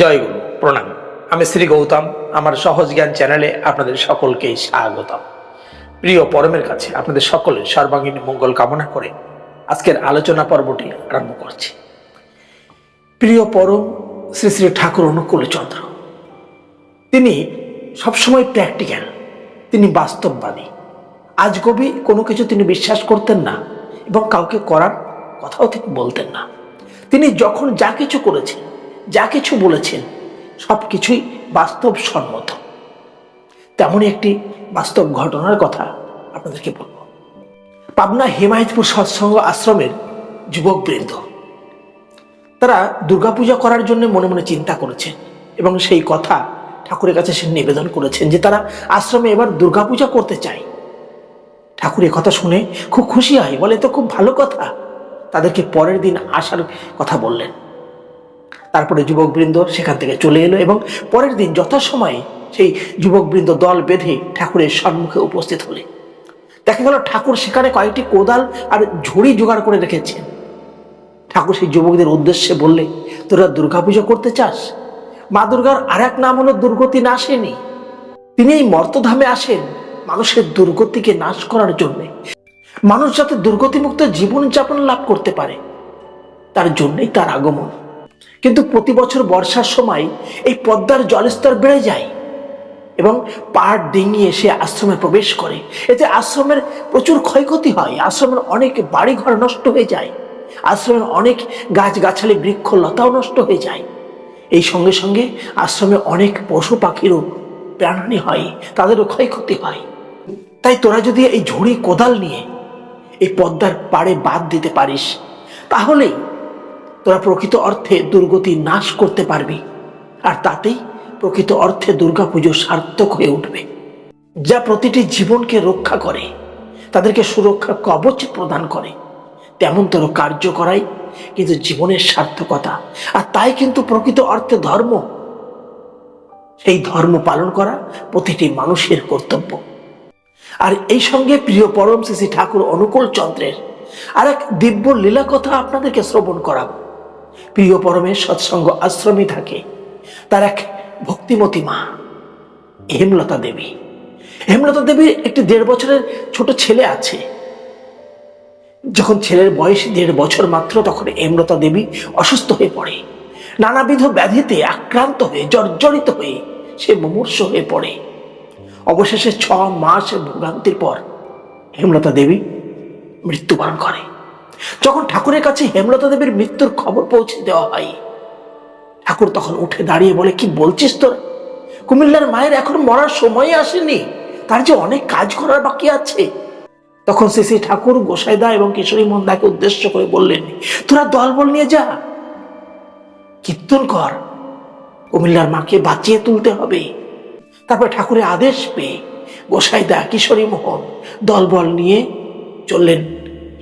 জয় গুরু, প্রণাম। আমি শ্রী গৌতম, আমার সহজ জ্ঞান চ্যানেলে আপনাদের সকলকেই স্বাগতম। প্রিয় পরমের কাছে আপনাদের সকলের সর্বাঙ্গীন মঙ্গল কামনা করে আজকের আলোচনা পর্বটি আরম্ভ করছি। প্রিয় পরম শ্রী শ্রী ঠাকুর অনুকূল চন্দ্র, তিনি সবসময় প্র্যাকটিক্যাল তিনি বাস্তববাদী। আজ কবি কোনো কিছু তিনি বিশ্বাস করতেন না এবং কাউকে করার কথাও তিনি বলতেন না। তিনি যখন যা কিছু করেছেন যা কিছু বলেছেন, সব কিছুই বাস্তবসম্মত। তেমনই একটি বাস্তব ঘটনার কথা আপনাদেরকে বলব। পাবনা হিমায়তপুর সৎসঙ্গ আশ্রমের যুবক যুবকবৃন্দ তারা দুর্গাপূজা করার জন্য মনে মনে চিন্তা করেছেন এবং সেই কথা ঠাকুরের কাছে সে নিবেদন করেছেন যে তারা আশ্রমে এবার দুর্গাপূজা করতে চায়। ঠাকুর কথা শুনে খুব খুশি হয়, বলে তো খুব ভালো কথা। তাদেরকে পরের দিন আসার কথা বললেন। তারপরে যুবকবৃন্দ সেখান থেকে চলে এলো এবং পরের দিন যথাসময়ে সেই যুবকবৃন্দ দল বেঁধে ঠাকুরের সম্মুখে উপস্থিত হলে। দেখা গেল ঠাকুর সেখানে কয়েকটি কোদাল আর ঝুড়ি জোগাড় করে রেখেছেন। ঠাকুর সেই যুবকদের উদ্দেশ্যে বললে, তোরা দুর্গাপুজো করতে চাস? মা দুর্গার আর এক নাম হলো দুর্গতি নাশেনি। তিনি এই মর্তধামে আসেন মানুষের দুর্গতিকে নাশ করার জন্যে। মানুষ যাতে দুর্গতিমুক্ত জীবনযাপন লাভ করতে পারে, তার জন্যই তার আগমন। কিন্তু প্রতি বছর বর্ষার সময় এই পদ্মার জলস্তর বেড়ে যায় এবং পাহাড় ডিঙিয়ে এসে আশ্রমে প্রবেশ করে। এতে আশ্রমের প্রচুর ক্ষয়ক্ষতি হয়, আশ্রমের অনেক বাড়িঘর নষ্ট হয়ে যায়, আশ্রমের অনেক গাছগাছালি বৃক্ষ লতাও নষ্ট হয়ে যায়। এই সঙ্গে সঙ্গে আশ্রমে অনেক পশু পাখিরও প্রাণহানি হয়, তাদেরও ক্ষয়ক্ষতি হয়। তাই তোরা যদি এই ঝুড়ি কোদাল নিয়ে এই পদ্মার পাড়ে বাদ দিতে পারিস, তাহলেই তোরা প্রকৃত অর্থে দুর্গতি নাশ করতে পারবি, আর তাতেই প্রকৃত অর্থে দুর্গাপুজো সার্থক হয়ে উঠবে। যা প্রতিটি জীবনকে রক্ষা করে, তাদেরকে সুরক্ষা কবচ প্রদান করে। তেমন তোর কার্য করাই কিন্তু জীবনের সার্থকতা, আর তাই কিন্তু প্রকৃত অর্থে ধর্ম। সেই ধর্ম পালন করা প্রতিটি মানুষের কর্তব্য। আর এই সঙ্গে প্রিয় পরম শ্রী ঠাকুর অনুকূল চন্দ্রের আর এক দিব্য লীলা কথা আপনাদেরকে শ্রবণ করাবো। প্রিয় পরমের সৎসঙ্গ আশ্রমে থাকে। তার এক ভক্তিমতী মা, হেমলতা দেবী। হেমলতা দেবীর একটি দেড় বছরের ছোট ছেলে আছে। যখন ছেলের বয়স দেড় বছর মাত্র, তখন হেমলতা দেবী অসুস্থ হয়ে পড়ে। নানাবিধ ব্যাধিতে আক্রান্ত হয়ে, জর্জরিত হয়ে সে মুমূর্ষ হয়ে পড়ে। অবশেষে ছ মাস ভোগান্তির পর হেমলতা দেবী মৃত্যুবরণ করে। যখন ঠাকুরের কাছে হেমলতা দেবীর মৃত্যুর খবর পৌঁছে দেওয়া হয়, ঠাকুর তখন উঠে দাঁড়িয়ে বলে, কি বলছিস তোর? কুমিল্লার মায়ের এখন মরার সময় আসেনি। তার যে অনেক কাজ করার বাকি আছে। তখন শ্রী ঠাকুর গোসাইদা এবং কিশোরী মন্দাকে উদ্দেশ্য করে বললেন, তোরা দলবল নিয়ে যা। কীর্তন কর। কুমিল্লার মাকে বাঁচিয়ে তুলতে হবে। তারপর ঠাকুরের আদেশ পেয়ে গোসাইদা, কিশোরী মোহন দলবল নিয়ে চললেন।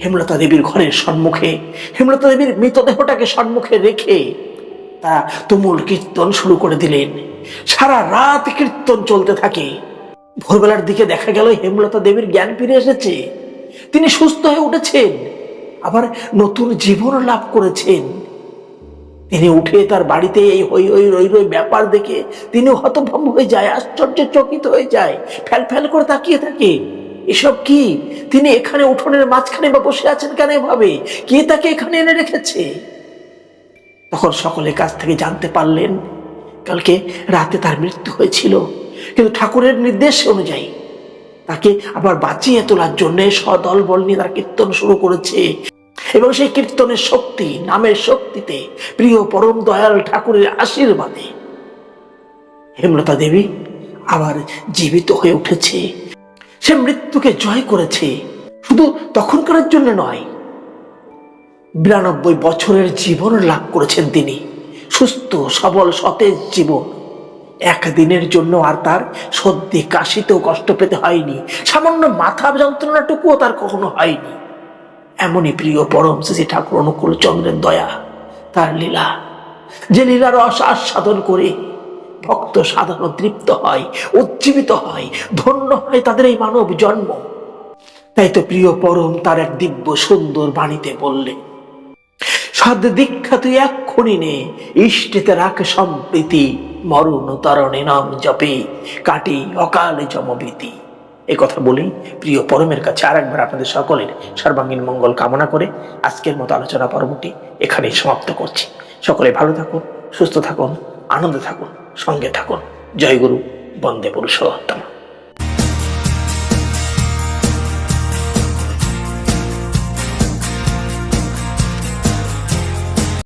হেমলতা দেবীর ঘরের সম্মুখে হেমলতা দেবীর মৃতদেহটাকে সম্মুখে রেখে তারা তুমুল কীর্তন শুরু করে দিলেন। সারা রাত কীর্তন চলতে থাকে। ভোরবেলার দিকে দেখা গেল হেমলতা দেবীর জ্ঞান ফিরে এসেছে। তিনি সুস্থ হয়ে উঠেছেন, আবার নতুন জীবন লাভ করেছেন। তিনি উঠে তার বাড়িতে এই হই হই রই রই ব্যাপার দেখে তিনি হতভম্ব হয়ে যায় আশ্চর্য চকিত হয়ে যায়, ফ্যাল ফ্যাল করে তাকিয়ে থাকে। এসব কি? তিনি এখানে উঠোনের মাঝখানে বা বসে আছেন কেন এভাবে? কে তাকে এখানে এনে রেখেছে? তখন সকলের কাছ থেকে জানতে পারলেন, কালকে রাতে তার মৃত্যু হয়েছিল। কিন্তু ঠাকুরের নির্দেশ অনুযায়ী তাকে আবার বাঁচিয়ে তোলার জন্য সদল বল নিয়ে তার কীর্তন শুরু করেছে। এবং সেই কীর্তনের শক্তি, নামের শক্তিতে প্রিয় পরম দয়াল ঠাকুরের আশীর্বাদে হেমলতা দেবী আবার জীবিত হয়ে উঠেছে। সে মৃত্যুকে জয় করেছে। শুধু তখনকার জন্য নয়, বিরানব্বই বছরের জীবন লাভ করেছেন তিনি। সুস্থ, সবল, সতেজ জীবন। একদিনের জন্য আর তার সর্দি, কাশিতেও কষ্ট পেতে হয়নি। সামান্য মাথা যন্ত্রণাটুকুও তার কখনো হয়নি। এমনই প্রিয় পরম শ্রী ঠাকুর অনুকূল চন্দ্রের দয়া, তার লীলা। যে লীলার রস আস্বাদন করে ভক্ত সাধারণ তৃপ্ত হয়, উজ্জীবিত হয়, ধন্য হয় তাদের এই মানব জন্ম। তাই তো প্রিয় পরম তার এক দিব্য সুন্দর বাণীতে বললেন সদ দীক্ষা তুই এক্ষুনি নে, ইষ্টেতে রাখ সম্প্রীতি, মরণ তরণে নাম জপে, কাটি অকালে জমবীতি এ কথা বলেই প্রিয় পরমের কাছে আর একবার আপনাদের সকলের সর্বাঙ্গীন মঙ্গল কামনা করে আজকের মতো আলোচনা পর্বটি এখানেই সমাপ্ত করছি। সকলে ভালো থাকুন, সুস্থ থাকুন। আনন্দে থাকুন সঙ্গে থাকুন। জয় গুরু বন্দে পুরুষোত্তম।